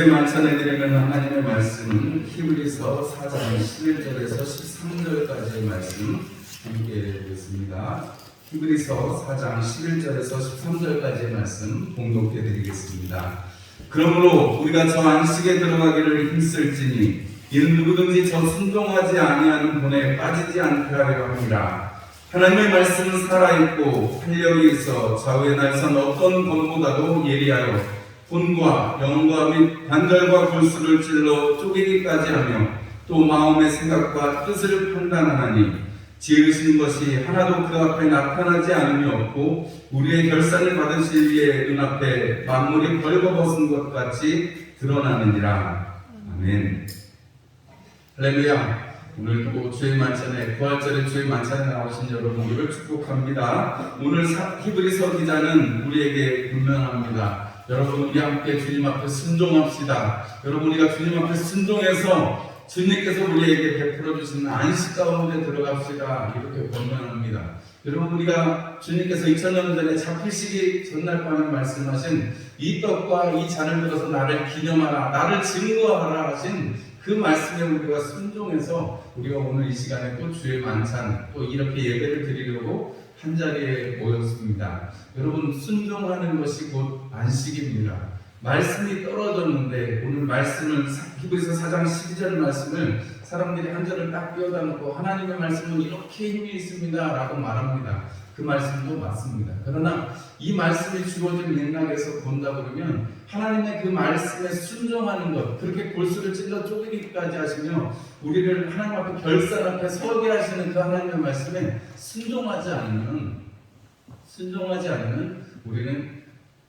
만찬에 드리는 하나님의 말씀은 히브리서 4장 11절에서 13절까지의 말씀 함께 보겠습니다. 히브리서 4장 11절에서 13절까지의 말씀 봉독해 드리겠습니다. 그러므로 우리가 저 안식에 들어가기를 힘쓸지니 이는 누구든지 저 순종하지 아니하는 본에 빠지지 않게 하려 합니다. 하나님의 말씀은 살아있고 활력이 있어 좌우의 날선 어떤 검보다도 예리하여 본과 영과 및 관절과 골수를 찔러 쪼개기까지 하며 또 마음의 생각과 뜻을 판단하나니 지으신 것이 하나도 그 앞에 나타나지 않음이 없고 우리의 결산을 받으실 이의 눈앞에 만물이 벌거벗은 것 같이 드러나느니라. 아멘. 할렐루야 오늘도 주의 만찬에 부활절에 주의 만찬에 나오신 여러분들을 축복합니다 오늘 사- 히브리서 기자는 우리에게 분명합니다 여러분 우리 함께 주님 앞에 순종합시다. 여러분 우리가 주님 앞에 순종해서 주님께서 우리에게 베풀어 주시는 안식 가운데 들어갑시다. 이렇게 권면합니다. 여러분 우리가 주님께서 2000년 전에 잡히시기 전날 밤에 말씀하신 이 떡과 이 잔을 들어서 나를 기념하라, 나를 증거하라 하신 그 말씀에 우리가 순종해서 우리가 오늘 이 시간에 또 주의 만찬 또 이렇게 예배를 드리려고 한 자리에 모였습니다. 여러분 순종하는 것이 곧 안식입니다. 말씀이 떨어졌는데 오늘 말씀을 사- 히브리서 4장 12절 말씀을 사람들이 한 절을 딱 띄어다 놓고 하나님의 말씀은 이렇게 힘이 있습니다라고 말합니다. 그 말씀도 맞습니다. 그러나 이 말씀이 주어진 맥락에서 본다 그러면 하나님의 그 말씀에 순종하는 것 그렇게 골수를 찔러 쪼개기까지 하시며 우리를 하나님 앞에 결산 앞에 서게 하시는 그 하나님의 말씀에 순종하지 않으면 순종하지 않으면 우리는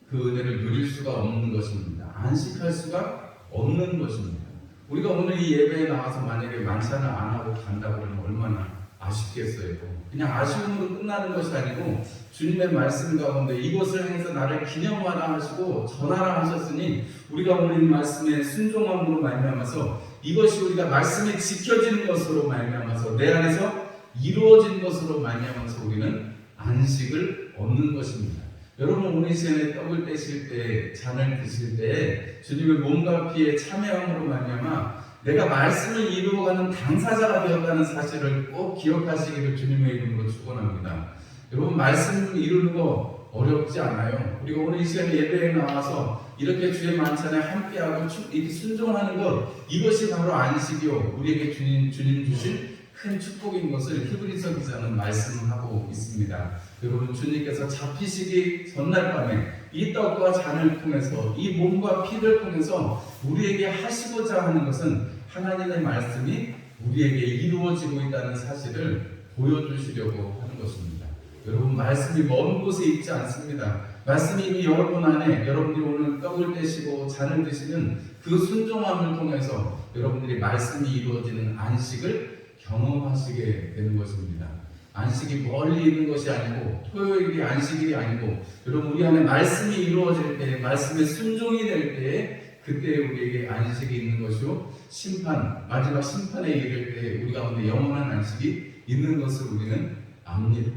그 은혜를 누릴 수가 없는 것입니다. 안식할 수가 없는 것입니다. 우리가 오늘 이 예배에 나와서 만약에 만찬을 안 하고 간다 그러면 얼마나 아쉽겠어요. 그냥 아쉬움으로 끝나는 것이 아니고 주님의 말씀 가운데 이것을 행해서 나를 기념하라 하시고 전하라 하셨으니 우리가 오늘 이 말씀에 순종함으로 말미암아서 이것이 우리가 말씀이 지켜지는 것으로 말미암아서 내 안에서 이루어진 것으로 말미암아서 우리는 안식을 얻는 것입니다. 여러분 오늘 이 시간에 떡을 떼실 때 잔을 드실 때 주님의 몸과 피에 참여함으로 말미암아 내가 말씀을 이루어가는 당사자가 되었다는 사실을 꼭 기억하시기를 주님의 이름으로 축원합니다. 여러분 말씀 이루는 거 어렵지 않아요. 우리가 오늘 이 시간에 예배에 나와서 이렇게 주의 만찬에 함께하고 추- 이렇게 순종하는 것 이것이 바로 안식이요 우리에게 주님 주님 주신 큰 축복인 것을 히브리서 기자는 말씀하고 있습니다. 여러분 주님께서 잡히시기 전날 밤에 이 떡과 잔을 통해서 이 몸과 피를 통해서 우리에게 하시고자 하는 것은 하나님의 말씀이 우리에게 이루어지고 있다는 사실을 보여주시려고 하는 것입니다. 여러분 말씀이 먼 곳에 있지 않습니다. 말씀이 이미 여러분 안에 여러분들이 오늘 떡을 떼시고 잔을 드시는 그 순종함을 통해서 여러분들이 말씀이 이루어지는 안식을 경험하시게 되는 것입니다. 안식이 멀리 있는 것이 아니고 토요일이 안식일이 아니고 여러분 우리 안에 말씀이 이루어질 때 말씀에 순종이 될 때에 그때 우리에게 안식이 있는 것이요 심판 마지막 심판에 이를 때 우리 가운데 영원한 안식이 있는 것을 우리는 압니다.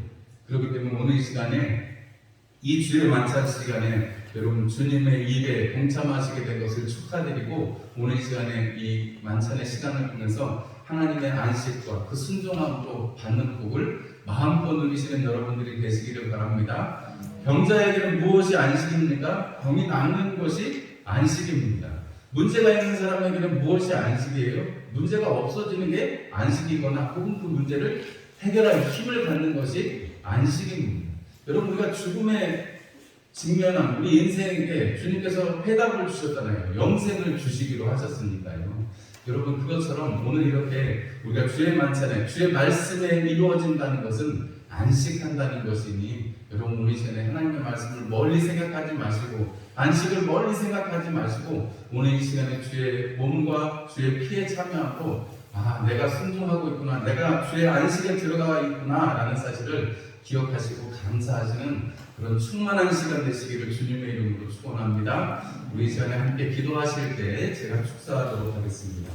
그렇기 때문에 오늘 이 시간에 이 주의 만찬 시간에 여러분 주님의 일에 동참하시게 된 것을 축하드리고 오늘 이 시간에 이 만찬의 시간을 통해서 하나님의 안식과 그 순종함으로 받는 복을 마음껏 누리시는 여러분들이 되시기를 바랍니다. 병자에게는 무엇이 안식입니까? 병이 낫는 것이 안식입니다. 문제가 있는 사람에게는 무엇이 안식이에요? 문제가 없어지는 게 안식이거나 혹은 그 문제를 해결할 힘을 갖는 것이 안식입니다. 여러분 우리가 죽음에 직면한 우리 인생에게 주님께서 해답을 주셨잖아요. 영생을 주시기로 하셨으니까요. 여러분 그것처럼 오늘 이렇게 우리가 주의 만찬에 주의 말씀에 이루어진다는 것은 안식한다는 것이니 여러분 우리 시간에 하나님의 말씀을 멀리 생각하지 마시고 안식을 멀리 생각하지 마시고 오늘 이 시간에 주의 몸과 주의 피에 참여하고 아 내가 순종하고 있구나 내가 주의 안식에 들어가 있구나라는 사실을 기억하시고 감사하시는 그런 충만한 시간 되시기를 주님의 이름으로 축원합니다. 우리 이 시간에 함께 기도하실 때 제가 축사하도록 하겠습니다.